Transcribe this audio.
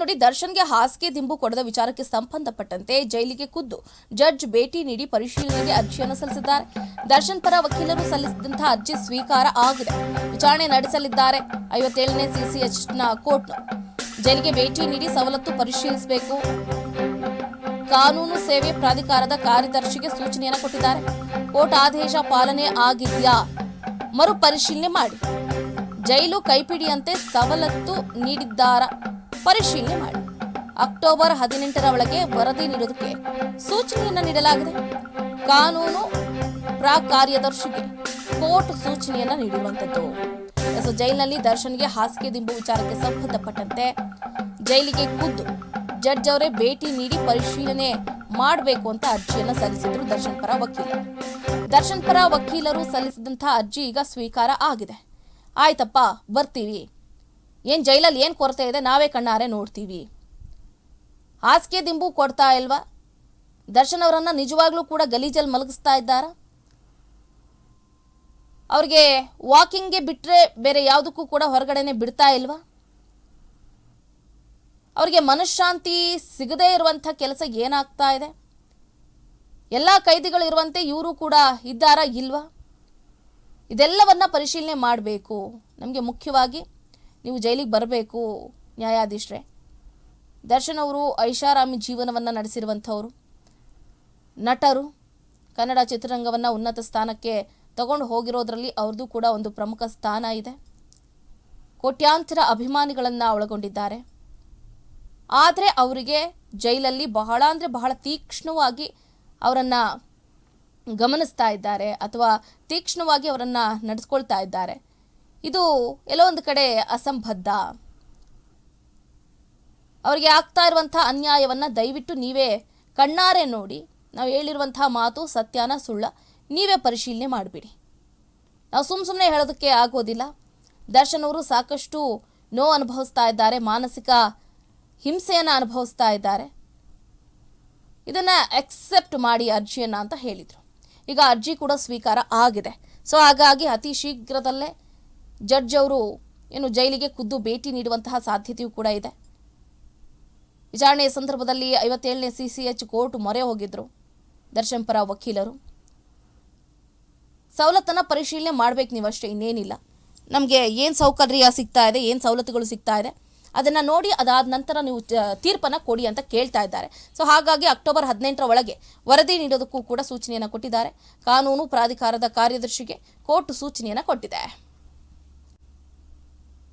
ನೋಡಿ ದರ್ಶನ್ಗೆ ಹಾಸಿಗೆ ದಿಂಬು ಕೊಡದ ವಿಚಾರಕ್ಕೆ ಸಂಬಂಧಪಟ್ಟಂತೆ ಜೈಲಿಗೆ ಖುದ್ದು ಜಡ್ಜ್ ಭೇಟಿ ನೀಡಿ ಪರಿಶೀಲನೆಗೆ ಅರ್ಜಿಯನ್ನು ಸಲ್ಲಿಸಿದ್ದಾರೆ. ದರ್ಶನ್ ಪರ ವಕೀಲರು ಸಲ್ಲಿಸಿದಂತಹ ಅರ್ಜಿ ಸ್ವೀಕಾರ ಆಗಿದೆ. ವಿಚಾರಣೆ ನಡೆಸಲಿದ್ದಾರೆ. ಐವತ್ತೇಳನೇ ಸಿಸಿಎಚ್ನ ಕೋರ್ಟ್ ಜೈಲಿಗೆ ಭೇಟಿ ನೀಡಿ ಸವಲತ್ತು ಪರಿಶೀಲಿಸಬೇಕು. ಕಾನೂನು ಸೇವೆ ಪ್ರಾಧಿಕಾರದ ಕಾರ್ಯದರ್ಶಿಗೆ ಸೂಚನೆಯನ್ನು ಕೊಟ್ಟಿದ್ದಾರೆ. ಕೋರ್ಟ್ ಆದೇಶ ಪಾಲನೆ ಆಗಿದೆಯಾ? ಮರುಪರಿಶೀಲನೆ ಮಾಡಿ. ಜೈಲು ಕೈಪಿಡಿಯಂತೆ ಸವಲತ್ತು ನೀಡಿದ್ದಾರ? ಪರಿಶೀಲನೆ ಮಾಡಿ. ಅಕ್ಟೋಬರ್ ಹದಿನೆಂಟರ ಒಳಗೆ ವರದಿ ನೀಡುವುದಕ್ಕೆ ಸೂಚನೆಯನ್ನು ನೀಡಲಾಗಿದೆ. ಕಾನೂನು ಕಾರ್ಯದರ್ಶಿಗೆ ಕೋರ್ಟ್ ಸೂಚನೆಯನ್ನು ನೀಡುವಂಥದ್ದು ಎಸ್, ಜೈಲಿನಲ್ಲಿ ದರ್ಶನ್ಗೆ ಹಾಸಿಗೆ ದಿಂಬು ವಿಚಾರಕ್ಕೆ ಸಂಬಂಧಪಟ್ಟಂತೆ ಜೈಲಿಗೆ ಖುದ್ದು ಜಡ್ಜ್ ಅವರೇ ಭೇಟಿ ನೀಡಿ ಪರಿಶೀಲನೆ ಮಾಡಬೇಕು ಅಂತ ಅರ್ಜಿಯನ್ನು ಸಲ್ಲಿಸಿದ್ರು ದರ್ಶನ್ ಪರ ವಕೀಲರು ದರ್ಶನ್ ಪರ ವಕೀಲರು ಸಲ್ಲಿಸಿದಂತಹ ಅರ್ಜಿ ಈಗ ಸ್ವೀಕಾರ ಆಗಿದೆ. ಆಯ್ತಪ್ಪ ಬರ್ತೀವಿ ಏನ್ ಜೈಲಲ್ಲಿ ಏನು ಕೊರತೆ ಇದೆ? ನಾವೇ ಕಣ್ಣಾರೆ ನೋಡ್ತೀವಿ. ಹಾಸಿಗೆ ದಿಂಬು ಕೊಡ್ತಾ ಇಲ್ವಾ? ದರ್ಶನ್ ಅವರನ್ನು ನಿಜವಾಗ್ಲೂ ಕೂಡ ಗಲೀಜಲ್ಲಿ ಮಲಗಿಸ್ತಾ ಇದ್ದಾರಾ? ಅವ್ರಿಗೆ ವಾಕಿಂಗ್ಗೆ ಬಿಟ್ಟರೆ ಬೇರೆ ಯಾವುದಕ್ಕೂ ಕೂಡ ಹೊರಗಡೆನೆ ಬಿಡ್ತಾ ಇಲ್ವಾ? ಅವ್ರಿಗೆ ಮನಃಶಾಂತಿ ಸಿಗದೇ ಇರುವಂಥ ಕೆಲಸ ಏನಾಗ್ತಾ ಇದೆ? ಎಲ್ಲ ಕೈದಿಗಳು ಇರುವಂತೆ ಇವರು ಕೂಡ ಇದ್ದಾರಾ ಇಲ್ವಾ? ಇದೆಲ್ಲವನ್ನ ಪರಿಶೀಲನೆ ಮಾಡಬೇಕು. ನಮಗೆ ಮುಖ್ಯವಾಗಿ ನೀವು ಜೈಲಿಗೆ ಬರಬೇಕು, ನ್ಯಾಯಾಧೀಶರೇ. ದರ್ಶನ್ ಅವರು ಐಷಾರಾಮಿ ಜೀವನವನ್ನು ನಡೆಸಿರುವಂಥವರು. ನಟರು ಕನ್ನಡ ಚಿತ್ರರಂಗವನ್ನು ಉನ್ನತ ಸ್ಥಾನಕ್ಕೆ ತಗೊಂಡು ಹೋಗಿರೋದ್ರಲ್ಲಿ ಅವ್ರದ್ದು ಕೂಡ ಒಂದು ಪ್ರಮುಖ ಸ್ಥಾನ ಇದೆ. ಕೋಟ್ಯಾಂತರ ಅಭಿಮಾನಿಗಳನ್ನು ಒಳಗೊಂಡಿದ್ದಾರೆ. ಆದರೆ ಅವರಿಗೆ ಜೈಲಲ್ಲಿ ಬಹಳ ಅಂದರೆ ಬಹಳ ತೀಕ್ಷ್ಣವಾಗಿ ಅವರನ್ನು ಗಮನಿಸ್ತಾ ಇದ್ದಾರೆ ಅಥವಾ ತೀಕ್ಷ್ಣವಾಗಿ ಅವರನ್ನು ನಡೆಸ್ಕೊಳ್ತಾ ಇದ್ದಾರೆ. ಇದು ಎಲ್ಲೋ ಒಂದು ಕಡೆ ಅಸಂಬದ್ಧ. ಅವರಿಗೆ ಆಗ್ತಾ ಇರುವಂಥ ಅನ್ಯಾಯವನ್ನು ದಯವಿಟ್ಟು ನೀವೇ ಕಣ್ಣಾರೆ ನೋಡಿ. ನಾವು ಹೇಳಿರುವಂಥ ಮಾತು, ಸತ್ಯನ, ಸುಳ್ಳ ನೀವೇ ಪರಿಶೀಲನೆ ಮಾಡಿಬಿಡಿ. ನಾವು ಸುಮ್ಮ ಸುಮ್ಮನೆ ಹೇಳೋದಕ್ಕೆ ಆಗೋದಿಲ್ಲ. ದರ್ಶನ್ ಅವರು ಸಾಕಷ್ಟು ನೋವು ಅನುಭವಿಸ್ತಾ ಇದ್ದಾರೆ, ಮಾನಸಿಕ ಹಿಂಸೆಯನ್ನು ಅನುಭವಿಸ್ತಾ ಇದ್ದಾರೆ. ಇದನ್ನು ಎಕ್ಸೆಪ್ಟ್ ಮಾಡಿ ಅರ್ಜಿಯನ್ನು ಅಂತ ಹೇಳಿದರು. ಈಗ ಅರ್ಜಿ ಕೂಡ ಸ್ವೀಕಾರ ಆಗಿದೆ. ಸೊ ಹಾಗಾಗಿ ಅತಿ ಶೀಘ್ರದಲ್ಲೇ ಜಡ್ಜ್ ಅವರು ಏನು ಜೈಲಿಗೆ ಖುದ್ದು ಭೇಟಿ ನೀಡುವಂತಹ ಸಾಧ್ಯತೆಯೂ ಕೂಡ ಇದೆ. ವಿಚಾರಣೆಯ ಸಂದರ್ಭದಲ್ಲಿ ಐವತ್ತೇಳನೇ ಸಿ ಸಿ ಎಚ್ ಕೋರ್ಟ್ ಮೊರೆ ಹೋಗಿದ್ದರು ದರ್ಶನ್ ಪರ ವಕೀಲರು. ಸವಲತ್ತನ್ನು ಪರಿಶೀಲನೆ ಮಾಡಬೇಕು ನೀವು ಅಷ್ಟೇ ಇನ್ನೇನಿಲ್ಲ. ನಮಗೆ ಏನು ಸೌಕರ್ಯ ಸಿಗ್ತಾ ಇದೆ, ಏನು ಸವಲತ್ತುಗಳು ಸಿಗ್ತಾ ಇದೆ, ಅದನ್ನು ನೋಡಿ ಅದಾದ ನಂತರ ನೀವು ತೀರ್ಪನ್ನು ಕೊಡಿ ಅಂತ ಕೇಳ್ತಾ ಇದ್ದಾರೆ. ಸೊ ಹಾಗಾಗಿ ಅಕ್ಟೋಬರ್ ಹದಿನೆಂಟರ ಒಳಗೆ ವರದಿ ನೀಡೋದಕ್ಕೂ ಕೂಡ ಸೂಚನೆಯನ್ನು ಕೊಟ್ಟಿದ್ದಾರೆ. ಕಾನೂನು ಪ್ರಾಧಿಕಾರದ ಕಾರ್ಯದರ್ಶಿಗೆ ಕೋರ್ಟ್ ಸೂಚನೆಯನ್ನು ಕೊಟ್ಟಿದೆ.